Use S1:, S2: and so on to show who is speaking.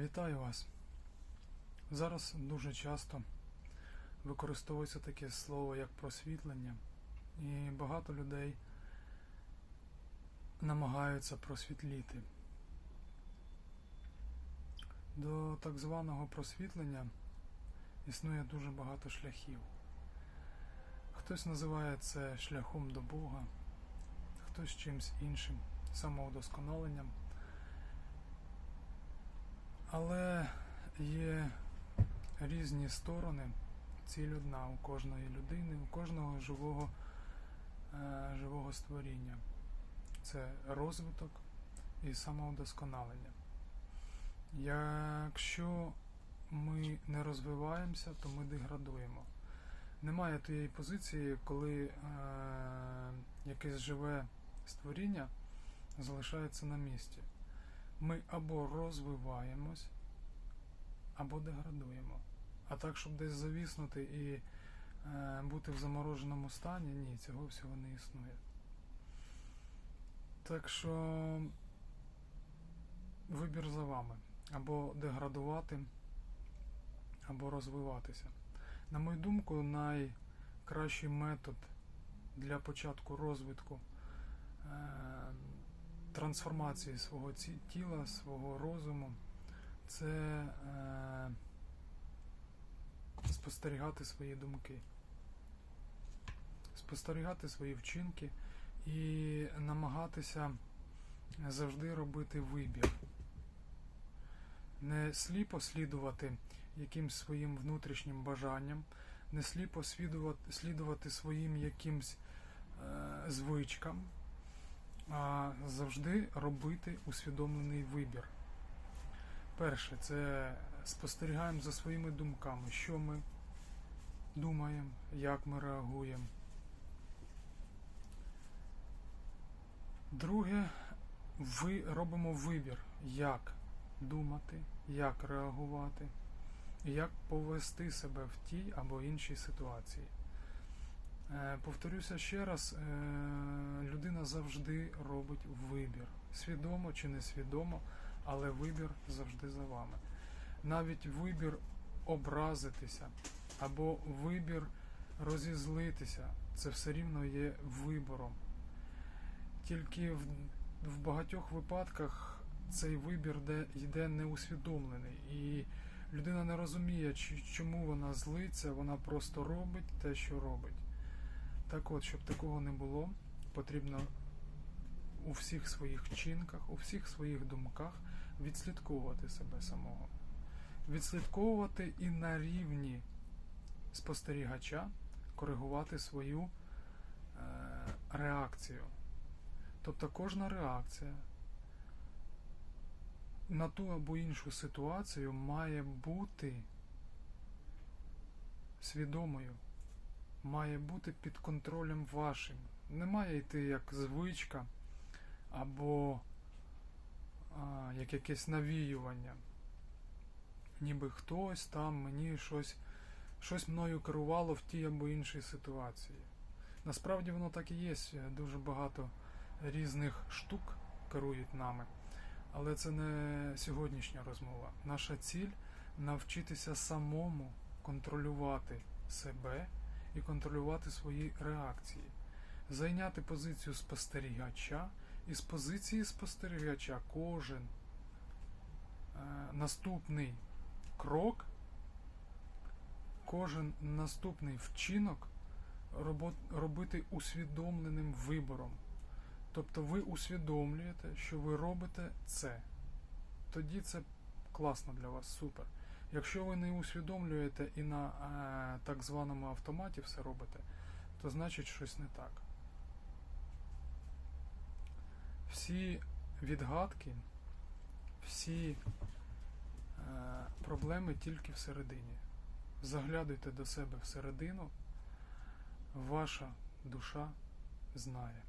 S1: Вітаю вас. Зараз дуже часто використовується таке слово як просвітлення, і багато людей намагаються просвітліти. До так званого просвітлення існує дуже багато шляхів. Хтось називає це шляхом до Бога, хтось чимсь іншим, самоудосконаленням. Але є різні сторони, ціль одна у кожної людини, у кожного живого, е, живого створіння. Це розвиток і самоудосконалення. Якщо ми не розвиваємося, то ми деградуємо. Немає тієї позиції, коли е, якесь живе створіння залишається на місці ми або розвиваємось, або деградуємо. А так, щоб десь завіснути і е, бути в замороженому стані, ні, цього всього не існує. Так що вибір за вами. Або деградувати, або розвиватися. На мою думку, найкращий метод для початку розвитку. Е, трансформації свого тіла, свого розуму, це е, спостерігати свої думки, спостерігати свої вчинки і намагатися завжди робити вибір. Не сліпо слідувати якимсь своїм внутрішнім бажанням, не сліпо слідувати, своїм якимсь е, звичкам завжди робити усвідомлений вибір. Перше, це спостерігаємо за своїми думками, що ми думаємо, як ми реагуємо. Друге, ви робимо вибір, як думати, як реагувати, як повести себе в тій або іншій ситуації. Е, Повторюся ще раз, е, людина завжди робить вибір. Свідомо чи несвідомо, але вибір завжди за вами. Навіть вибір образитися або вибір розізлитися, це все рівно є вибором. Тільки в, в багатьох випадках цей вибір де, йде неусвідомлений. І людина не розуміє, чому вона злиться, вона просто робить те, що робить. Так от, щоб такого не було, потрібно у всіх своїх вчинках, у всіх своїх думках відслідковувати себе самого. Відслідковувати і на рівні спостерігача коригувати свою е, реакцію. Тобто кожна реакція на ту або іншу ситуацію має бути свідомою має бути під контролем вашим. Не має йти як звичка або а, як якесь навіювання. Ніби хтось там мені щось, щось мною керувало в тій або іншій ситуації. Насправді воно так і є. Дуже багато різних штук керують нами. Але це не сьогоднішня розмова. Наша ціль навчитися самому контролювати себе і контролювати свої реакції, зайняти позицію спостерігача, і з позиції спостерігача кожен е, наступний крок, кожен наступний вчинок робо- робити усвідомленим вибором. Тобто ви усвідомлюєте, що ви робите це. Тоді це класно для вас, супер. Якщо ви не усвідомлюєте і на е, так званому автоматі все робите, то значить щось не так. Всі відгадки, всі е, проблеми тільки всередині. Заглядуйте до себе всередину, ваша душа знає.